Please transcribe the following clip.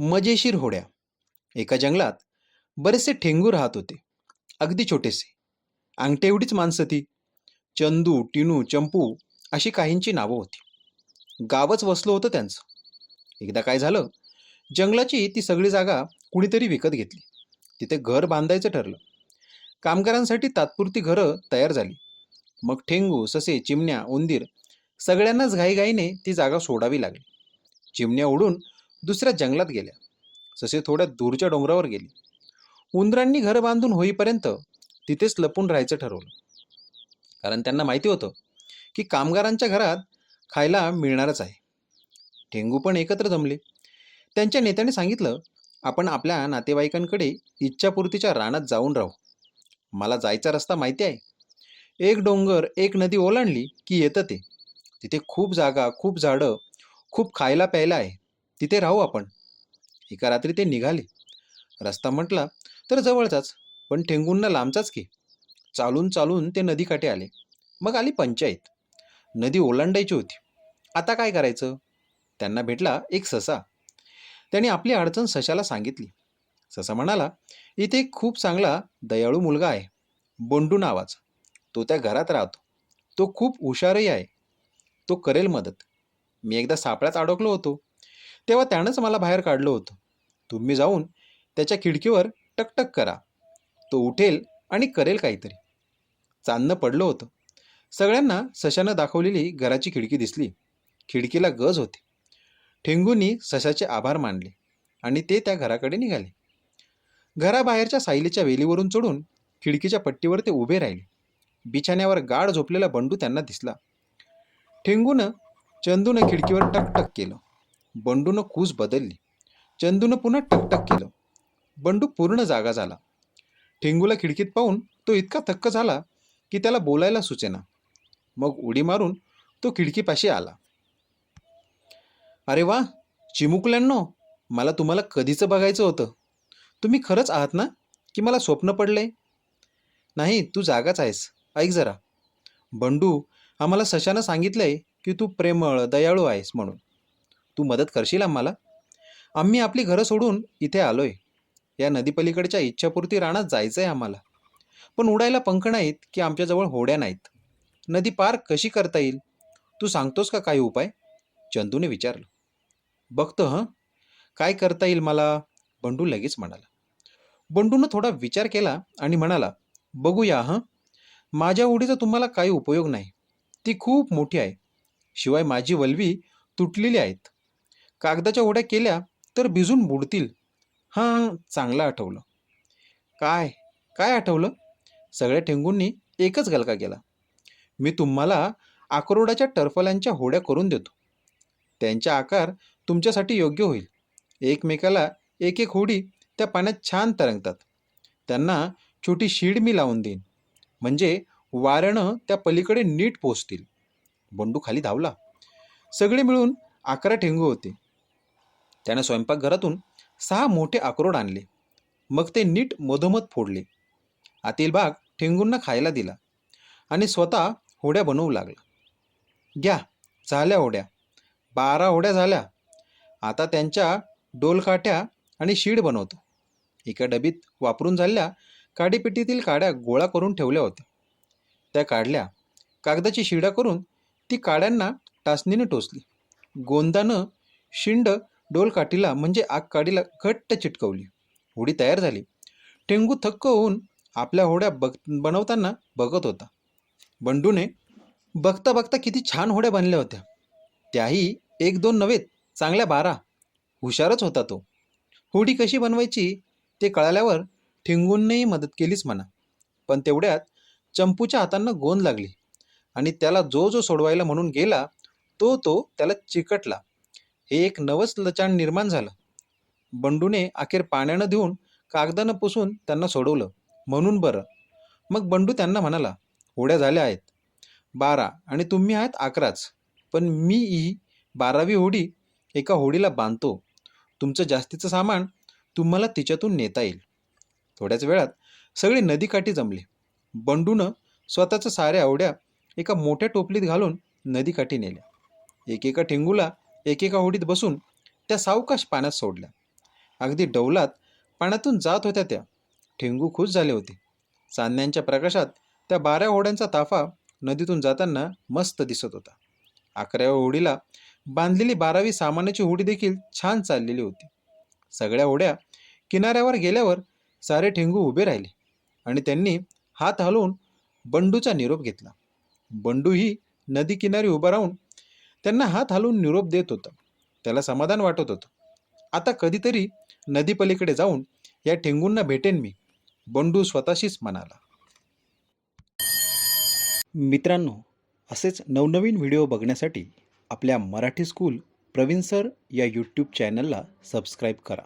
मजेशीर होड्या. एका जंगलात बरेचसे ठेंगू राहत होते. अगदी छोटेसे. अंगठे एवढीच माणसं ती. चंदू टिनू चंपू अशी काहींची नावं होती. गावच वसलं होतं त्यांचं. एकदा काय झालं? जंगलाची ती सगळी जागा कुणीतरी विकत घेतली. तिथे घर बांधायचं ठरलं. कामगारांसाठी तात्पुरती घरं तयार झाली. मग ठेंगू ससे चिमण्या उंदीर सगळ्यांनाच घाईघाईने ती जागा सोडावी लागली. चिमण्या उडून दुसऱ्या जंगलात गेल्या. ससे थोड्या दूरच्या डोंगरावर गेली. उंदरांनी घर बांधून होईपर्यंत तिथेच लपून राहायचं ठरवलं. कारण त्यांना माहिती होतं की कामगारांच्या घरात खायला मिळणारच आहे. ठेंगू पण एकत्र जमले. त्यांच्या नेत्याने सांगितलं आपण आपल्या नातेवाईकांकडे इच्छापूर्तीच्या रानात जाऊन राहू. मला जायचा रस्ता माहिती आहे. एक डोंगर एक नदी ओलांडली की येतं ते. तिथे खूप जागा खूप झाडं खूप खायला प्यायला आहे. तिथे राहू आपण. एका रात्री ते निघाले. रस्ता म्हटला तर जवळचाच पण ठेंगूंना लांबचाच की. चालून चालून ते नदीकाठी आले. मग आली पंचायत. नदी ओलांडायची होती. आता काय करायचं? त्यांना भेटला एक ससा. त्याने आपली अडचण सशाला सांगितली. ससा म्हणाला इथे एक खूप चांगला दयाळू मुलगा आहे. बोंडू नावाचा. तो त्या घरात राहतो. तो खूप हुशारही आहे. तो करेल मदत. मी एकदा सापळ्यात अडकलो होतो. तेव्हा त्यानंच मला बाहेर काढलं होतं. तुम्ही जाऊन त्याच्या खिडकीवर टकटक करा. तो उठेल आणि करेल काहीतरी. चांदणं पडलं होतं. सगळ्यांना सशानं दाखवलेली घराची खिडकी दिसली. खिडकीला गज होते. ठेंगूंनी सशाचे आभार मानले आणि ते त्या घराकडे निघाले. घराबाहेरच्या सायलीच्या वेलीवरून चढून खिडकीच्या पट्टीवर ते उभे राहिले. बिछाण्यावर गाढ झोपलेला बंडू त्यांना दिसला. ठेंगूनं चंदूनं खिडकीवर टकटक केलं. बंडूनं कूस बदलली. चंदूनं पुन्हा टकटक केलं. बंडू पूर्ण जागा झाला. ठेंगूला खिडकीत पाहून तो इतका थक्क झाला की त्याला बोलायला सुचेना. मग उडी मारून तो खिडकीपाशी आला. अरे वा चिमुकल्यांनो मला तुम्हाला कधीचं बघायचं होतं? तुम्ही खरंच आहात ना की मला स्वप्न पडलंय? नाही तू जागाच आहेस. ऐक जरा. बंडू आम्हाला सशानं सांगितलंय की तू प्रेमळ दयाळू आहेस म्हणून. तू मदत करशील आम्हाला? आम्ही आपली घरं सोडून इथे आलोय. या नदीपलीकडच्या इच्छापूर्ती रानात जायचं आहे आम्हाला. पण उडायला पंख नाहीत की आमच्याजवळ होड्या नाहीत. नदी पार कशी करता येईल? तू सांगतोस का काही उपाय? चंदूने विचारलं. बघतो हं? काय करता येईल मला? बंडू लगेच म्हणाला. बंडूनं थोडा विचार केला आणि म्हणाला बघूया हं? माझ्या उडीचा तुम्हाला काही उपयोग नाही. ती खूप मोठी आहे. शिवाय माझी वल्वी तुटलेली आहेत. कागदाच्या ओढ्या केल्या तर भिजून बुडतील. हां चांगलं आठवलं. काय? काय आठवलं? सगळ्या ठेंगूंनी एकच गलका केला. मी तुम्हाला अक्रोडाच्या टर्फल्यांच्या होड्या करून देतो. त्यांचा आकार तुमच्यासाठी योग्य होईल. एकमेकाला एक एक होडी त्या पाण्यात छान तरंगतात. त्यांना छोटी शीड मी लावून देईन. म्हणजे वाऱ्यानं त्या पलीकडे नीट पोचतील. बंडू खाली धावला. सगळे मिळून अकरा ठेंगू होते. त्यानं स्वयंपाकघरातून सहा मोठे अक्रोड आणले. मग ते नीट मधोमध फोडले. आतील भाग ठेंगूंना खायला दिला आणि स्वतः होड्या बनवू लागला. घ्या झाल्या होड्या. बारा होड्या झाल्या. आता त्यांच्या डोलकाठ्या आणि शीड बनवतो. एका डबीत वापरून झालेल्या काडीपेटीतील काड्या गोळा करून ठेवल्या होत्या. त्या काढल्या. कागदाची शिडा करून ती काड्यांना टाचणीने टोचली. गोंदानं शिंड डोलकाठीला म्हणजे आग काडीला घट्ट चिटकवली. होडी तयार झाली. टेंगू थक्क होऊन आपल्या होड्या बघ बनवताना बघत होता. बंडूने बघता बघता किती छान होड्या बनल्या होत्या. त्याही एक दोन नव्हेत चांगल्या बारा. हुशारच होता तो. होडी कशी बनवायची ते कळाल्यावर ठेंगूंनीही मदत केलीच म्हणा. पण तेवढ्यात चंपूच्या हातांना गोंद लागली आणि त्याला जो जो सोडवायला म्हणून गेला तो तो त्याला चिकटला. हे एक नवच लचाण निर्माण झालं. बंडूने अखेर पाण्यानं देऊन कागदानं पुसून त्यांना सोडवलं. म्हणून बरं. मग बंडू त्यांना म्हणाला होड्या झाल्या आहेत. बारा आणि तुम्ही आहात अकराच. पण मी ही बारावी होडी एका होडीला बांधतो. तुमचं जास्तीचं सामान तुम्हाला तिच्यातून नेता येईल. थोड्याच वेळात सगळे नदीकाठी जमले. बंडूनं स्वतःचं साऱ्या आवड्या एका मोठ्या टोपलीत घालून नदीकाठी नेल्या. एकेका ठेंगूला एकेका होडीत बसून त्या सावकाश पाण्यात सोडल्या. अगदी डौलात पाण्यातून जात होत्या त्या. ठेंगू खुश झाले होते. चांदण्यांच्या प्रकाशात त्या बाऱ्या होड्यांचा ताफा नदीतून जाताना मस्त दिसत होता. अकराव्या होडीला बांधलेली बारावी सामानाची होडी देखील छान चाललेली होती. सगळ्या होड्या किनाऱ्यावर गेल्यावर सारे ठेंगू उभे राहिले आणि त्यांनी हात हलवून बंडूचा निरोप घेतला. बंडूही नदी किनारी उभा राहून त्यांना हात हलवून निरोप देत होतं. त्याला समाधान वाटत होतं. आता कधीतरी नदीपलीकडे जाऊन या ठेंगूंना भेटेन मी बंडू स्वतःशीच म्हणाला. मित्रांनो असेच नवनवीन व्हिडिओ बघण्यासाठी आपल्या मराठी स्कूल प्रवीण सर या यूट्यूब चॅनलला सबस्क्राईब करा.